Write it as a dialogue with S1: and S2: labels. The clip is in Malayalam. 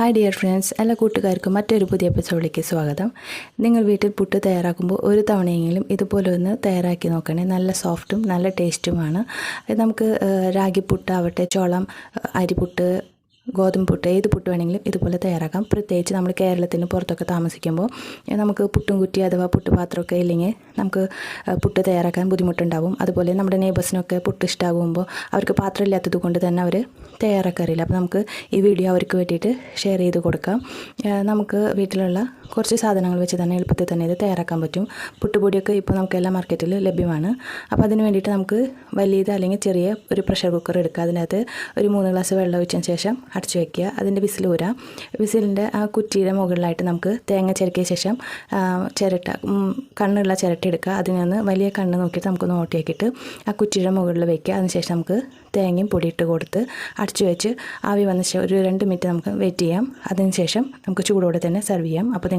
S1: ഹായ് ഡിയർ ഫ്രണ്ട്സ് എല്ലാ കൂട്ടുകാർക്കും മറ്റൊരു പുതിയ എപ്പിസോഡിലേക്ക് സ്വാഗതം. നിങ്ങൾ വീട്ടിൽ പുട്ട് തയ്യാറാക്കുമ്പോൾ ഒരു തവണയെങ്കിലും ഇതുപോലെ ഒന്ന് തയ്യാറാക്കി നോക്കണേ. നല്ല സോഫ്റ്റും നല്ല ടേസ്റ്റുമാണ് നമുക്ക് രാഗിപ്പുട്ടാവട്ടെ ചോളം അരിപ്പുട്ട് ഗോതമ്പ് പുട്ട് ഏത് പുട്ട് വേണമെങ്കിലും ഇതുപോലെ തയ്യാറാക്കാം. പ്രത്യേകിച്ച് നമ്മൾ കേരളത്തിന് പുറത്തൊക്കെ താമസിക്കുമ്പോൾ നമുക്ക് പുട്ടും കുറ്റി അഥവാ പുട്ട് പാത്രമൊക്കെ ഇല്ലെങ്കിൽ നമുക്ക് പുട്ട് തയ്യാറാക്കാൻ ബുദ്ധിമുട്ടുണ്ടാവും. അതുപോലെ നമ്മുടെ നെയ്ബേഴ്സിനൊക്കെ പുട്ട് ഇഷ്ടമാകുമ്പോൾ അവർക്ക് പാത്രം ഇല്ലാത്തത് കൊണ്ട് തന്നെ അവർ തയ്യാറാക്കാറില്ല. അപ്പോൾ നമുക്ക് ഈ വീഡിയോ അവർക്ക് വേണ്ടിയിട്ട് ഷെയർ ചെയ്ത് കൊടുക്കാം. നമുക്ക് വീട്ടിലുള്ള കുറച്ച് സാധനങ്ങൾ വെച്ച് തന്നെ എളുപ്പത്തിൽ തന്നെ ഇത് തയ്യാറാക്കാൻ പറ്റും. പുട്ടുപൊടിയൊക്കെ ഇപ്പോൾ നമുക്ക് എല്ലാ മാർക്കറ്റിൽ ലഭ്യമാണ്. അപ്പോൾ അതിന് വേണ്ടിയിട്ട് നമുക്ക് വലിയത് അല്ലെങ്കിൽ ചെറിയ ഒരു പ്രഷർ കുക്കർ എടുക്കുക. അതിനകത്ത് ഒരു മൂന്ന് ഗ്ലാസ് വെള്ളം ഒഴിച്ചതിന് ശേഷം അടച്ചു വയ്ക്കുക അതിന്റെ വിസിൽ ഊരാ. വിസിലിന്റെ ആ കുറ്റിയുടെ മുകളിലായിട്ട് നമുക്ക് തേങ്ങ ചിരക്കിയ ശേഷം ചിരട്ട കണ്ണുള്ള ചിരട്ട എടുക്കുക. അതിൽ നിന്ന് വലിയ കണ്ണ് നോക്കിയിട്ട് നമുക്കൊന്ന് ഓട്ടിയാക്കിയിട്ട് ആ കുറ്റിയുടെ മുകളിൽ വയ്ക്കുക അതിനുശേഷം നമുക്ക് തേങ്ങയും പൊടിയിട്ട് കൊടുത്ത് അടച്ചു വെച്ച് ആവി വന്ന ശേഷം ഒരു രണ്ട് മിനിറ്റ് നമുക്ക് വെയിറ്റ് ചെയ്യാം. അതിനുശേഷം നമുക്ക് ചൂടോടെ തന്നെ സെർവ് ചെയ്യാം. അപ്പോൾ